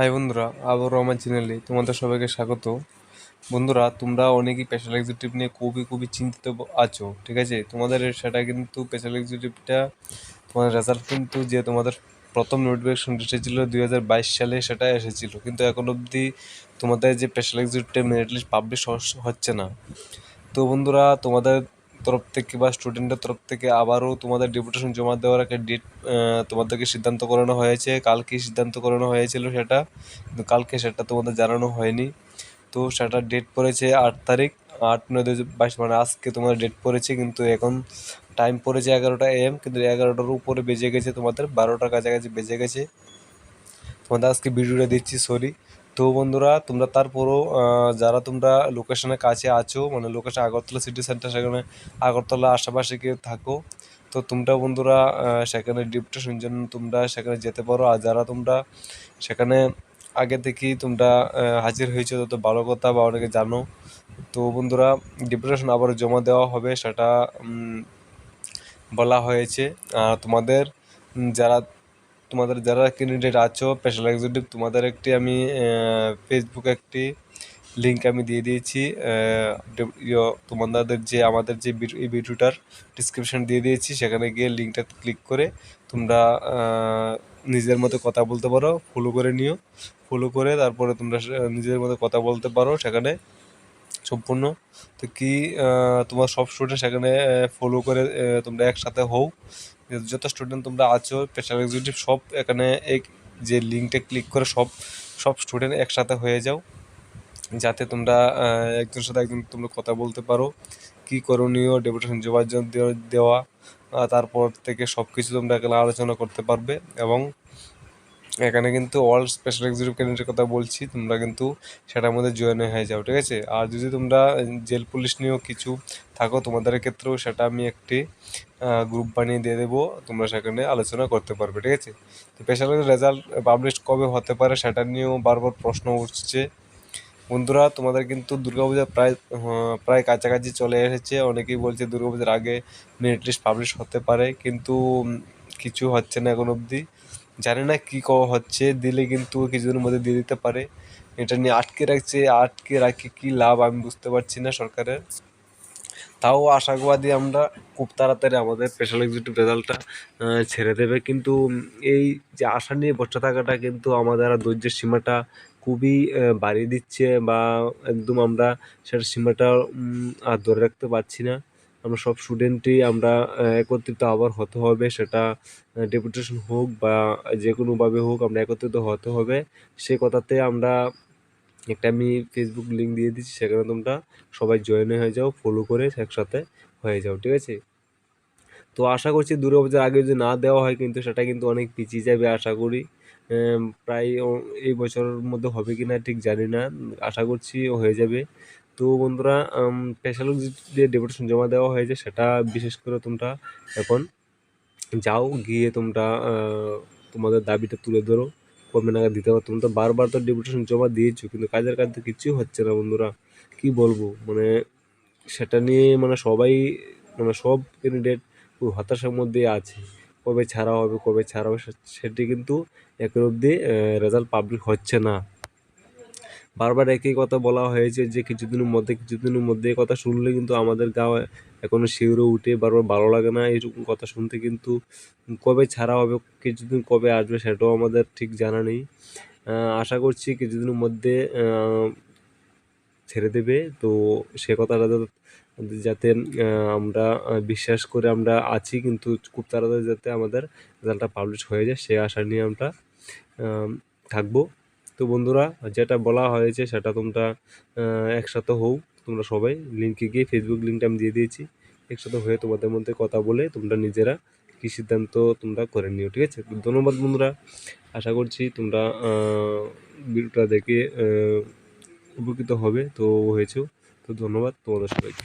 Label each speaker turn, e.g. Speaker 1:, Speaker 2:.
Speaker 1: High বন্ধুরা আবারও আমার চ্যানেলে তোমাদের সবাইকে স্বাগত। বন্ধুরা, তোমরা অনেকেই স্পেশাল এক্সিকিউটিভ নিয়ে খুবই খুবই চিন্তিত আছো, ঠিক আছে? তোমাদের সেটা কিন্তু স্পেশাল এক্সিকিউটিভটা তোমাদের রেজাল্ট কিন্তু যে তোমাদের প্রথম নোটিফিকেশন এসেছিল দুই হাজার বাইশ সালে, সেটা এসেছিল। কিন্তু এখন অবধি তোমাদের যে স্পেশাল এক্সিকিউটিভটা মেরিট লিস্ট পাবলিশ হচ্ছে না। তো বন্ধুরা, তোমাদের তরফ থেকে বা স্টুডেন্টের তরফ থেকে আবারও তোমাদের ডেপুটেশন জমা দেওয়ার একটা ডেট তোমাদেরকে সিদ্ধান্ত করানো হয়েছে। কালকে সিদ্ধান্ত করানো হয়েছিল সেটা, কিন্তু কালকে সেটা তোমাদের জানানো হয়নি। তো সেটা ডেট পড়েছে আট তারিখ, আট নয় দু বাইশ মানে আজকে তোমার ডেট পড়েছে, কিন্তু এখন টাইম পড়েছে এগারোটা এম কিন্তু এগারোটার উপরে বেজে গেছে তোমাদের, বারোটার কাছাকাছি বেজে গেছে। তোমাদের আজকে ভিডিওটা দিচ্ছি সরি তো বন্ধুরা, তোমরা তারপরও যারা তোমরা লোকেশনের কাছে আছো মানে লোকেশন আগরতলা সিটি সেন্টার সেখানে আগরতলা আশেপাশে কেউ থাকো। তো তোমরা বন্ধুরা সেখানে ডিপটেশন জন্য তোমরা সেখানে যেতে পারো। আর যারা তোমরা সেখানে আগে থেকেই তোমরা হাজির হয়েছো তত ভালো কথা বা অনেকে জানো। তো বন্ধুরা ডিপ্রেশন আবার জমা দেওয়া হবে, সেটা বলা হয়েছে। আর তোমাদের যারা তোমাদের যারা ক্যান্ডিডেট আছো স্পেশাল এক্সিকিউটিভ তোমাদের একটি আমি ফেসবুকে একটি লিঙ্ক আমি দিয়ে দিয়েছি। তোমাদের যে, আমাদের যে ভিডিওটার ডিসক্রিপশান দিয়ে দিয়েছি। সেখানে গিয়ে লিঙ্কটা ক্লিক করে তোমরা নিজের মতো কথা বলতে পারো ফলো করে নিও। ফলো করে তারপরে তোমরা নিজের মতো কথা বলতে পারো সেখানে। সম্পূর্ণ। তো কি তোমার সব স্টুডেন্ট সেখানে ফলো করে তোমরা একসাথে হও। যত স্টুডেন্ট তোমরা আছো স্পেশাল এক্সিকিউটিভ সব এখানে এই যে লিঙ্কটা ক্লিক করে সব সব স্টুডেন্ট একসাথে হয়ে যাও। যাতে তোমরা একজনের সাথে একজন তোমরা কথা বলতে পারো। কী করণীয় ডেপুটেশন জমা দেওয়া তারপর থেকে সব কিছু তোমরা এখানে আলোচনা করতে পারবে। এবং এখানে কিন্তু অল স্পেশাল এক্সিকিউটিভ ক্যান্ডিডেটের কথা বলছি, তোমরা কিন্তু সেটার মধ্যে জয়েন হয়ে যাও, ঠিক আছে? আর যদি তোমরা জেল পুলিশ নিয়েও কিছু থাকো, তোমাদের ক্ষেত্রেও সেটা আমি একটি গ্রুপ বানিয়ে দিয়ে দেবো, তোমরা সেখানে আলোচনা করতে পারবে, ঠিক আছে? তো স্পেশাল রেজাল্ট পাবলিশ কবে হতে পারে সেটা নিয়েও বারবার প্রশ্ন উঠছে। বন্ধুরা, তোমাদের কিন্তু দুর্গাপূজা প্রায় প্রায় কাছাকাছি চলে এসেছে। অনেকেই বলছে দুর্গাপূজার আগে মেরিট লিস্ট পাবলিশ হতে পারে, কিন্তু কিছু হচ্ছে না এখন অবধি। জানি না কী হচ্ছে, দিলে কিন্তু কিছুদিনের মধ্যে দিয়ে দিতে পারে। এটা নিয়ে আটকে রাখছে, আটকে রাখে কী লাভ আমি বুঝতে পারছি না সরকারের। তাও আশাবাদী আমরা খুব তাড়াতাড়ি আমাদের স্পেশাল এক্সিকিউটিভ রেজাল্টটা ছেড়ে দেবে। কিন্তু এই যে আশা নিয়ে বসে থাকাটা কিন্তু আমাদের ধৈর্যের সীমাটা খুবই বাড়িয়ে দিচ্ছে বা একদম আমরা সেটার সীমাটা আর ধরে রাখতে পারছি না। আমরা সব স্টুডেন্টই আমরা একত্রিত আবার হতে হবে, সেটা ডেপুটেশন হোক বা যে কোনোভাবে হোক আমরা একত্রিত হতে হবে। সে কথাতে আমরা একটা আমি ফেসবুক লিঙ্ক দিয়ে দিচ্ছি, সেখানে তোমরা সবাই জয়েন হয়ে যাও ফলো করে একসাথে হয়ে যাও, ঠিক আছে? তো আশা করছি দুর্গাপূজার আগে যদি না দেওয়া হয় কিন্তু সেটা কিন্তু অনেক পিছিয়ে যাবে, আশা করি। প্রায় এই বছরের মধ্যে হবে কি না ঠিক জানি না, আশা করছি হয়ে যাবে। তো বন্ধুরা স্পেশাল যে ডেপুটেশন জমা দেওয়া হয়েছে, সেটা বিশেষ করে তোমরা এখন যাও, গিয়ে তোমরা তোমাদের দাবিটা তুলে ধরো। কবে নাগাদ দিতে পারো। তোমরা তো বারবার তো ডেপুটেশন জমা দিয়েছ, কিন্তু কাজের কাজ তো কিছুই হচ্ছে না বন্ধুরা। কি বলব? মানে সেটা নিয়ে মানে সবাই মানে সব ক্যান্ডিডেট হতাশার মধ্যে আছে। কবে ছাড়া হবে, কবে ছাড়া হবে সেটি কিন্তু এখন অবধি রেজাল্ট পাবলিক হচ্ছে না। বারবার একই কথা বলা হয়েছে যে কিছুদিনের মধ্যে কিছুদিনের মধ্যে এই কথা শুনলে কিন্তু আমাদের গাঁও এখনও শিউরে উঠে বারবার ভালো লাগে না। এইরকম কথা শুনতে কিন্তু কবে ছাড়া হবে, কিছুদিন কবে আসবে সেটাও আমাদের ঠিক জানা নেই। আশা করছি কিছুদিনের মধ্যে ছেড়ে দেবে। তো সে কথাটা যাতে আমরা বিশ্বাস করে আমরা আছি, কিন্তু খুব তাড়াতাড়ি যাতে আমাদের রেজাল্টটা পাবলিশ হয়ে যায়, সে আশা নিয়ে আমরা থাকব। তো বন্ধুরা, যেটা বলা হয়েছে সেটা তোমরা একসাথে হও, তোমরা সবাই। লিঙ্কে গিয়ে ফেসবুক লিঙ্কটা আমি দিয়ে দিয়েছি। একসাথে হয়ে তোমাদের মধ্যে কথা বলে তোমরা নিজেরা কী সিদ্ধান্ত তোমরা করে নিও, ঠিক আছে? ধন্যবাদ বন্ধুরা। আশা করছি তোমরা ভিডিওটা দেখে উপকৃত হবে, তো হয়েছেও। তো ধন্যবাদ তোমাদের সবাইকে।